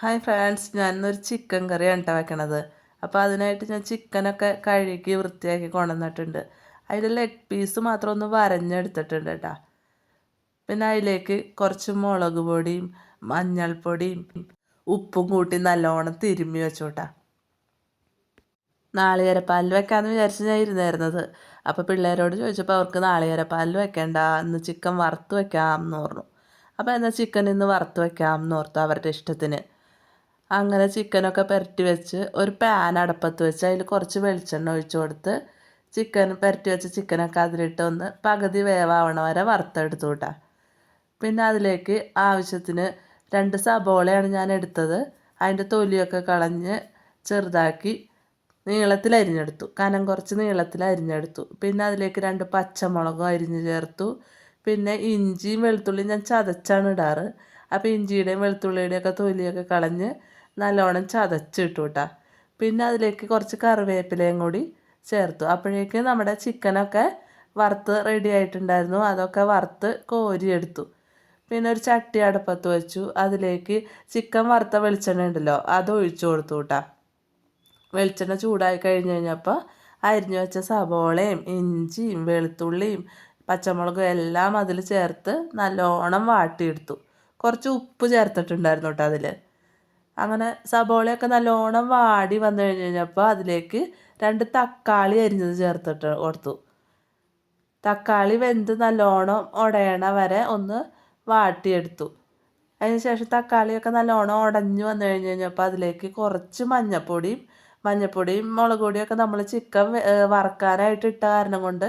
Hi friends ഞാനിന്നൊരു chicken കറിയാണ് കേട്ടോ വെക്കണത്. അപ്പോൾ അതിനായിട്ട് ഞാൻ ചിക്കനൊക്കെ കഴുകി വൃത്തിയാക്കി കൊണ്ടുവന്നിട്ടുണ്ട്. അതിന്റെ ലെഗ് പീസ് മാത്രം ഒന്ന് വരഞ്ഞെടുത്തിട്ടുണ്ട് കേട്ടോ പിന്നെ അതിലേക്ക് കുറച്ച് മുളക് പൊടിയും മഞ്ഞൾപ്പൊടിയും ഉപ്പും കൂട്ടി നല്ലോണം തിരുമ്മി വെച്ചോട്ടാ. നാളികേരപ്പാൽ വെക്കാമെന്ന് വിചാരിച്ച് ഞാൻ ഇരുന്നായിരുന്നത്. അപ്പോൾ പിള്ളേരോട് ചോദിച്ചപ്പോൾ അവർക്ക് നാളികേരപ്പാൽ വെക്കേണ്ട ഇന്ന് ചിക്കൻ വറുത്ത് വെക്കാം എന്ന് പറഞ്ഞു. അപ്പോൾ എന്നാൽ ചിക്കൻ ഇന്ന് വറുത്ത് വെക്കാം എന്ന് ഓർത്തു അവരുടെ ഇഷ്ടത്തിന്. അങ്ങനെ ചിക്കനൊക്കെ പുരട്ടി വെച്ച് ഒരു പാൻ അടുപ്പത്ത് വെച്ച് അതിൽ കുറച്ച് വെളിച്ചെണ്ണ ഒഴിച്ചു കൊടുത്ത് ചിക്കൻ പുരട്ടി വെച്ച ചിക്കനൊക്കെ അതിലിട്ട് ഒന്ന് പകുതി വേവാവണ വരെ വറുത്തെടുത്തു കൂട്ടാ പിന്നെ അതിലേക്ക് ആവശ്യത്തിന് രണ്ട് സബോളയാണ് ഞാൻ എടുത്തത്. അതിന്റെ തൊലിയൊക്കെ കളഞ്ഞ് ചെറുതാക്കി നീളത്തിൽ അരിഞ്ഞെടുത്തു. കനം കുറച്ച് നീളത്തിൽ അരിഞ്ഞെടുത്തു. പിന്നെ അതിലേക്ക് രണ്ട് പച്ചമുളകും അരിഞ്ഞ് ചേർത്തു. പിന്നെ ഇഞ്ചിയും വെളുത്തുള്ളിയും ഞാൻ ചതച്ചാണ് ഇടാറ്. അപ്പോൾ ഇഞ്ചിയുടെയും വെളുത്തുള്ളിയുടെയും ഒക്കെ തൊലിയൊക്കെ കളഞ്ഞ് നല്ലോണം ചതച്ചിട്ടു കേട്ടോ പിന്നെ അതിലേക്ക് കുറച്ച് കറിവേപ്പിലയും കൂടി ചേർത്തു. അപ്പോഴേക്ക് നമ്മുടെ ചിക്കനൊക്കെ വറുത്ത് റെഡി ആയിട്ടുണ്ടായിരുന്നു. അതൊക്കെ വറുത്ത് കോരിയെടുത്തു. പിന്നെ ഒരു ചട്ടി അടുപ്പത്ത് വെച്ചു. അതിലേക്ക് ചിക്കൻ വറുത്ത വെളിച്ചെണ്ണ ഉണ്ടല്ലോ അത് ഒഴിച്ചു കൊടുത്തു കേട്ടോ വെളിച്ചെണ്ണ ചൂടായി കഴിഞ്ഞ് കഴിഞ്ഞപ്പോൾ അരിഞ്ഞു വെച്ച സബോളയും ഇഞ്ചിയും വെളുത്തുള്ളിയും പച്ചമുളകും എല്ലാം അതിൽ ചേർത്ത് നല്ലോണം വാട്ടിയെടുത്തു. കുറച്ച് ഉപ്പ് ചേർത്തിട്ടുണ്ടായിരുന്നു കേട്ടോ അതിൽ അങ്ങനെ സബോളയൊക്കെ നല്ലോണം വാടി വന്നു കഴിഞ്ഞ് കഴിഞ്ഞപ്പോൾ അതിലേക്ക് രണ്ട് തക്കാളി അരിഞ്ഞത് ചേർത്തിട്ട് കൊടുത്തു. തക്കാളി വെന്ത് നല്ലോണം ഉടയണ വരെ ഒന്ന് വാട്ടിയെടുത്തു. അതിനുശേഷം തക്കാളിയൊക്കെ നല്ലോണം ഉടഞ്ഞു വന്നു കഴിഞ്ഞ് കഴിഞ്ഞപ്പോൾ അതിലേക്ക് കുറച്ച് മഞ്ഞപ്പൊടിയും മഞ്ഞപ്പൊടിയും മുളക് പൊടിയൊക്കെ നമ്മൾ ചിക്കൻ വറക്കാനായിട്ട് ഇട്ട കാരണം കൊണ്ട്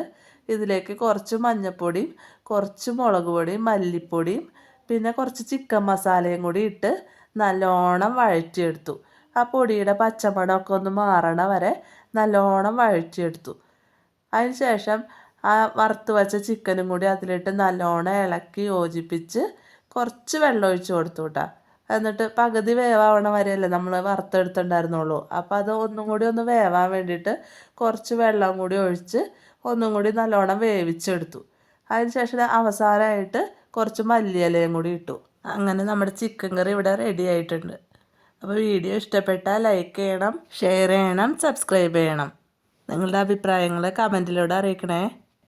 ഇതിലേക്ക് കുറച്ച് മഞ്ഞപ്പൊടിയും കുറച്ച് മുളക് പൊടിയും മല്ലിപ്പൊടിയും പിന്നെ കുറച്ച് ചിക്കൻ മസാലയും കൂടി ഇട്ട് നല്ലോണം വഴറ്റിയെടുത്തു. ആ പൊടിയുടെ പച്ചമണമൊക്കെ ഒന്ന് മാറണ വരെ നല്ലോണം വഴറ്റിയെടുത്തു. അതിന് ശേഷം ആ വറുത്ത് വച്ച ചിക്കനും കൂടി അതിലിട്ട് നല്ലോണം ഇളക്കി യോജിപ്പിച്ച് കുറച്ച് വെള്ളം ഒഴിച്ച് കൊടുത്തു കേട്ടോ. എന്നിട്ട് പകുതി വേവാവണ വരെയല്ലേ നമ്മൾ വറുത്തെടുത്തിട്ടുണ്ടായിരുന്നുള്ളൂ അപ്പോൾ അത് ഒന്നും കൂടി ഒന്ന് വേവാൻ വേണ്ടിയിട്ട് കുറച്ച് വെള്ളം കൂടി ഒഴിച്ച് ഒന്നും കൂടി നല്ലോണം വേവിച്ചെടുത്തു. അതിന് ശേഷം അവസാനമായിട്ട് കുറച്ച് മല്ലിയിലയും കൂടി ഇട്ടു. അങ്ങനെ നമ്മുടെ ചിക്കൻ കറി ഇവിടെ റെഡി ആയിട്ടുണ്ട്. അപ്പോൾ വീഡിയോ ഇഷ്ടപ്പെട്ടാൽ ലൈക്ക് ചെയ്യണം ഷെയർ ചെയ്യണം സബ്സ്ക്രൈബ് ചെയ്യണം. നിങ്ങളുടെ അഭിപ്രായങ്ങൾ കമന്റിലൂടെ അറിയിക്കണേ.